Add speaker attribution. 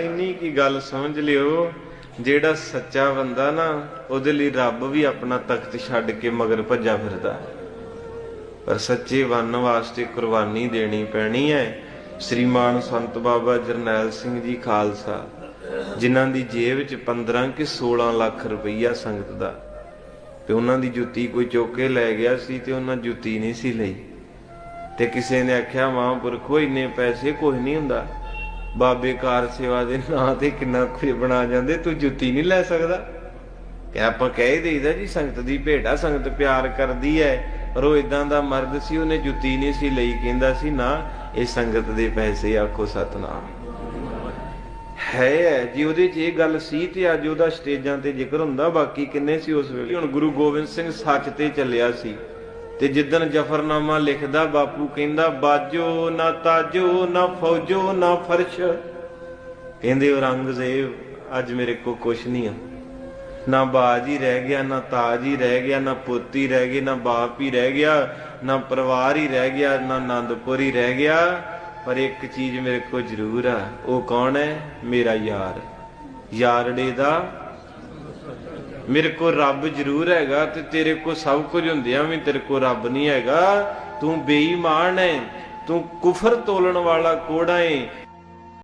Speaker 1: ਇੰਨੀ ਕੀ ਗੱਲ ਸਮਝ ਲਿਓ, ਜਿਹੜਾ ਸੱਚਾ ਬੰਦਾ ਨਾ, ਉਹਦੇ ਲਈ ਰੱਬ ਵੀ ਆਪਣਾ ਤਖਤ ਛੱਡ ਕੇ ਮਗਰ ਭੱਜਾ ਫਿਰਦਾ। ਪਰ ਸੱਚੇ ਬਣਨ ਵਾਸਤੇ ਕੁਰਬਾਨੀ ਦੇਣੀ ਪੈਣੀ ਹੈ ਸ੍ਰੀਮਾਨ ਸੰਤ ਬਾਬਾ ਜਰਨੈਲ ਸਿੰਘ ਜੀ ਖਾਲਸਾ, ਜਿਨ੍ਹਾਂ ਦੀ ਜੇਬ ਵਿੱਚ 15 ਕਿ 16 ਲੱਖ ਰੁਪਈਆ ਸੰਗਤ ਦਾ। ਤੇ ਉਹਨਾਂ ਦੀ ਜੁੱਤੀ ਕੋਈ ਚੁੱਕ ਕੇ ਲੈ ਗਿਆ ਸੀ ਤੇ ਉਹਨਾਂ ਜੁੱਤੀ ਨਹੀਂ ਸੀ ਲਈ। ਤੇ ਕਿਸੇ ਨੇ ਆਖਿਆ, ਮਹਾਂਪੁਰਖੋ, ਇੰਨੇ ਪੈਸੇ ਕੁਝ ਨਹੀਂ ਹੁੰਦਾ। ਬਾਬੇ ਕਾਰ ਸੇਵਾ ਦੇ ਨਾਂ ਤੇ ਕਿੰਨਾ ਕੁਝ ਬਣਾ ਜਾਂਦੇ, ਤੂੰ ਜੁੱਤੀ ਨਹੀਂ ਲੈ ਸਕਦਾ। ਕਿ ਆਪਾਂ ਕਹਿ ਦੇਈਦਾ ਜੀ, ਸੰਗਤ ਦੀ ਭੇਟਾ ਸੰਗਤ ਪਿਆਰ ਕਰਦੀ ਹੈ ਪਰ ਉਹ ਇਦਾਂ ਦਾ ਮਰਦ ਸੀ, ਉਹਨੇ ਜੁੱਤੀ ਨਹੀਂ ਸੀ ਲਈ, ਕਹਿੰਦਾ ਸੀ, ਨਾ, ਇਹ ਸੰਗਤ ਦੇ ਪੈਸੇ ਆਖੋ ਸਤਨਾਮ। ਹੈ ਜੀ ਉਹਦੇ 'ਚ ਇਹ ਗੱਲ ਸੀ ਤੇ ਅੱਜ ਉਹਦਾ ਸਟੇਜਾਂ ਤੇ ਜ਼ਿਕਰ ਹੁੰਦਾ, ਬਾਕੀ ਕਿੰਨੇ ਸੀ ਉਸ ਵੇਲੇ? ਹੁਣ ਗੁਰੂ ਗੋਬਿੰਦ ਸਿੰਘ ਸੱਚ ਤੇ ਚੱਲਿਆ ਸੀ। ਤੇ ਜਿੱਦਣ ਜਫਰਨਾਮਾ ਲਿਖਦਾ ਬਾਪੂ ਕਹਿੰਦਾ, ਬਾਜੋ ਨਾ ਤਾਜੋ, ਨਾ ਫੌਜੋ, ਨਾ ਫਰਸ਼। ਕਹਿੰਦੇ ਔਰੰਗਜ਼ੇਬ ਅੱਜ ਮੇਰੇ ਕੋ ਕੁਛ ਨਹੀਂ ਆ। ਨਾ ਬਾਜ ਹੀ ਰਹਿ ਗਿਆ, ਨਾ ਤਾਜ ਹੀ ਰਹਿ ਗਿਆ, ਨਾ ਪੁੱਤ ਹੀ ਰਹਿ ਗਏ ਨਾ ਬਾਪ ਹੀ ਰਹਿ ਗਿਆ, ਨਾ ਪਰਿਵਾਰ ਹੀ ਰਹਿ ਗਿਆ, ਨਾ ਆਨੰਦਪੁਰ ਹੀ ਰਹਿ ਗਿਆ। ਪਰ ਇੱਕ ਚੀਜ਼ ਮੇਰੇ ਕੋ ਜ਼ਰੂਰ ਆ, ਉਹ ਕੌਣ ਹੈ? ਮੇਰਾ ਯਾਰ। ਯਾਰੜੇ ਦਾ ਮੇਰੇ ਕੋ ਰੱਬ ਜ਼ਰੂਰ ਹੈਗਾ ਤੇ ਤੇਰੇ ਕੋ ਸਭ ਕੁਝ ਹੁੰਦਿਆਂ ਵੀ ਤੇਰੇ ਕੋ ਰੱਬ ਨਹੀਂ ਹੈਗਾ। ਤੂੰ ਬੇਈਮਾਨ ਹੈ। ਤੂੰ ਕੁਫਰ ਤੋਲਣ ਵਾਲਾ ਕੋੜਾ ਏ